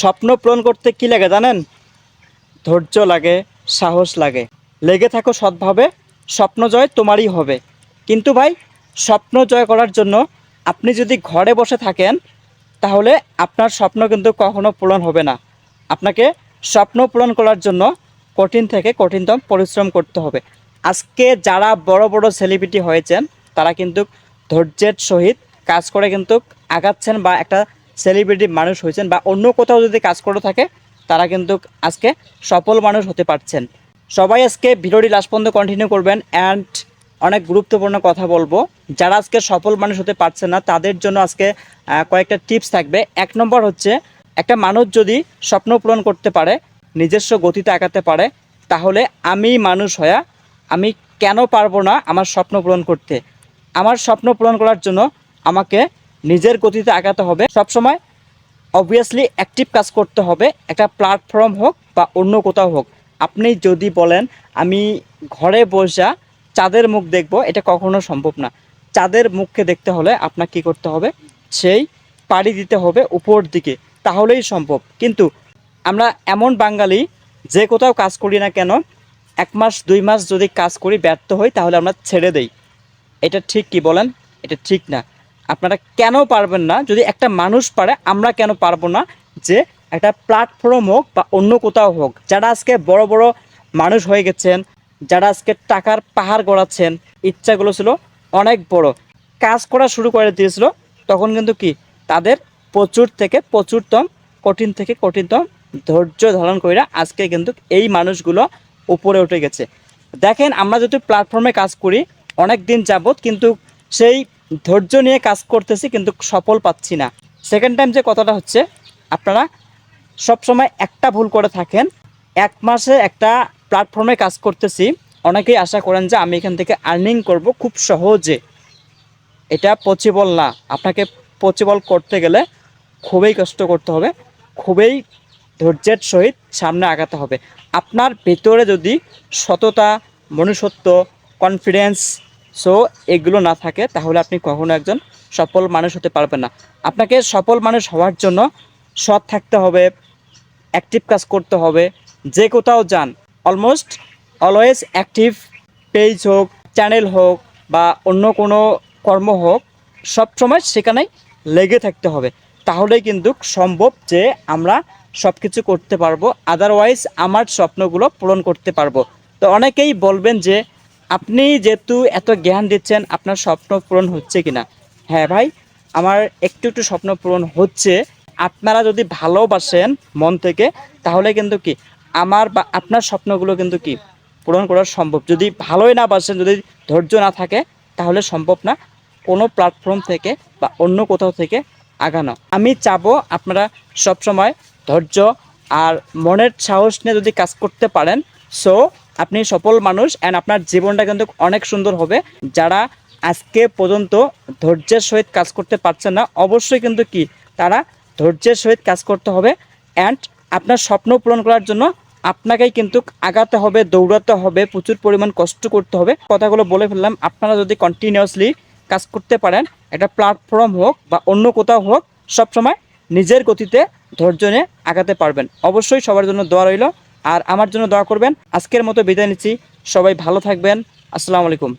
স্বপ্ন পূরণ করতে কি লাগে জানেন? ধৈর্য লাগে, সাহস লাগে। লেগে থাকো সৎভাবে, স্বপ্ন জয় তোমারই হবে। কিন্তু ভাই, স্বপ্ন জয় করার জন্য আপনি যদি ঘরে বসে থাকেন, তাহলে আপনার স্বপ্ন কিন্তু কখনো পূরণ হবে না। আপনাকে স্বপ্ন পূরণ করার জন্য কঠিন থেকে কঠিনতম পরিশ্রম করতে হবে। আজকে যারা বড় বড় সেলিব্রিটি হয়েছেন, তারা কিন্তু ধৈর্যের সহিত কাজ করে কিন্তু আগাচ্ছেন বা একটা সেলিব্রিটি মানুষ হয়েছেন বা অন্য কোথাও যদি কাজ করে থাকে, তারা কিন্তু আজকে সফল মানুষ হতে পারছেন। সবাই আজকে ভিডিওটি লাস্ট পর্যন্ত কন্টিনিউ করবেন অ্যান্ড অনেক গুরুত্বপূর্ণ কথা বলব। যারা আজকে সফল মানুষ হতে পারছে না, তাদের জন্য আজকে কয়েকটা টিপস থাকবে। এক নম্বর হচ্ছে, একটা মানুষ যদি স্বপ্ন পূরণ করতে পারে, নিজস্ব গতিতে আগাতে পারে, তাহলে আমি মানুষ হয়া আমি কেন পারব না আমার স্বপ্ন পূরণ করতে? আমার স্বপ্ন পূরণ করার জন্য আমাকে নিজের গতিতে আগাতে হবে। সবসময় অবভিয়াসলি অ্যাক্টিভ কাজ করতে হবে। একটা প্ল্যাটফর্ম হোক বা অন্য কোথাও হোক। আপনি যদি বলেন, আমি ঘরে বসা চাঁদের মুখ দেখব, এটা কখনো সম্ভব না। চাঁদের মুখকে দেখতে হলে আপনার কি করতে হবে? সেই পাড়ি দিতে হবে উপর দিকে। তাহলেই সম্ভব। কিন্তু আমরা এমন বাঙালি, যে কোথাও কাজ করি না কেন, এক মাস, দুই মাস যদি কাজ করি ব্যর্থ হই, তাহলে আমরা ছেড়ে দেই। এটা ঠিক কি বলেন? এটা ঠিক না। আপনারা কেন পারবেন না? যদি একটা মানুষ পারে, আমরা কেন পারব না? যে একটা প্ল্যাটফর্ম হোক বা অন্য কোথাও হোক, যারা আজকে বড় বড় মানুষ হয়ে গেছেন, যারা আজকে টাকার পাহাড় গড়াচ্ছেন, ইচ্ছাগুলো ছিল অনেক বড়। কাজ করা শুরু করে দিয়েছিল, তখন কিন্তু কি? তাদের প্রচুর থেকে প্রচুরতম, কঠিন থেকে কঠিনতম ধৈর্য ধারণ করে আজকে কিন্তু এই মানুষগুলো উপরে উঠে গেছে। দেখেন, আমরা যদি প্ল্যাটফর্মে কাজ করি অনেক দিন যাবত কিন্তু সেই ধৈর্য নিয়ে কাজ করতেছি, কিন্তু সফল পাচ্ছি না। সেকেন্ড টাইম যে কথাটা হচ্ছে, আপনারা সবসময় একটা ভুল করে থাকেন। এক মাসে একটা প্ল্যাটফর্মে কাজ করতেছি। অনেকেই আশা করেন যে আমি এখান থেকে আর্নিং করব খুব সহজে। এটা পসিবল না। আপনাকে পসিবল করতে গেলে খুবই কষ্ট করতে হবে, খুবই ধৈর্যের সহিত সামনে আগাতে হবে। আপনার ভেতরে যদি সততা, মনুষ্যত্ব কনফিডেন্স সো এগুলো না থাকে, তাহলে আপনি কখনো একজন সফল মানুষ হতে পারবেন না। আপনাকে সফল মানুষ হওয়ার জন্য সৎ থাকতে হবে অ্যাক্টিভ কাজ করতে হবে, যে কোথাও যান। অলমোস্ট অলওয়েজ অ্যাক্টিভ পেজ হোক চ্যানেল হোক, বা অন্য কোনো কর্ম হোক সবসময় সেখানেই লেগে থাকতে হবে। তাহলেই কিন্তু সম্ভব যে আমরা সব কিছু করতে পারব আদারওয়াইজ আমার স্বপ্নগুলো পূরণ করতে পারব। তো অনেকেই বলবেন যে আপনি যেহেতু এত জ্ঞান দিচ্ছেন, আপনার স্বপ্ন পূরণ হচ্ছে কিনা? হ্যাঁ ভাই, আমার একটু একটু স্বপ্ন পূরণ হচ্ছে। আপনারা যদি ভালোবাসেন মন থেকে, তাহলে কিন্তু কি? আমার বা আপনার স্বপ্নগুলো কিন্তু কি? পূরণ করা সম্ভব। যদি ভালোই না বাসেন, যদি ধৈর্য না থাকে, তাহলে সম্ভব না কোনো প্ল্যাটফর্ম থেকে বা অন্য কোথাও থেকে আগানো। আমি চাবো আপনারা সবসময় ধৈর্য আর মনের সাহস নিয়ে যদি কাজ করতে পারেন সো আপনি সফল মানুষ অ্যান্ড আপনার জীবনটা কিন্তু অনেক সুন্দর হবে। যারা আজকে পর্যন্ত ধৈর্যের সহিত কাজ করতে পারছেন না, অবশ্যই কিন্তু কি? তারা ধৈর্যের সহিত কাজ করতে হবে অ্যান্ড আপনার স্বপ্ন পূরণ করার জন্য আপনাকেই কিন্তু আগাতে হবে, দৌড়াতে হবে, প্রচুর পরিমাণ কষ্ট করতে হবে। কথাগুলো বলে ফেললাম, আপনারা যদি কন্টিনিউয়াসলি কাজ করতে পারেন, একটা প্ল্যাটফর্ম হোক বা অন্য কোথাও হোক, সবসময় নিজের গতিতে ধৈর্য নিয়ে আগাতে পারবেন। অবশ্যই সবার জন্য দোয়া রইল। আর আমার জন্য দোয়া করবেন। আজকের মতো বিদায় নিচ্ছি। সবাই ভালো থাকবেন। আসসালামু আলাইকুম।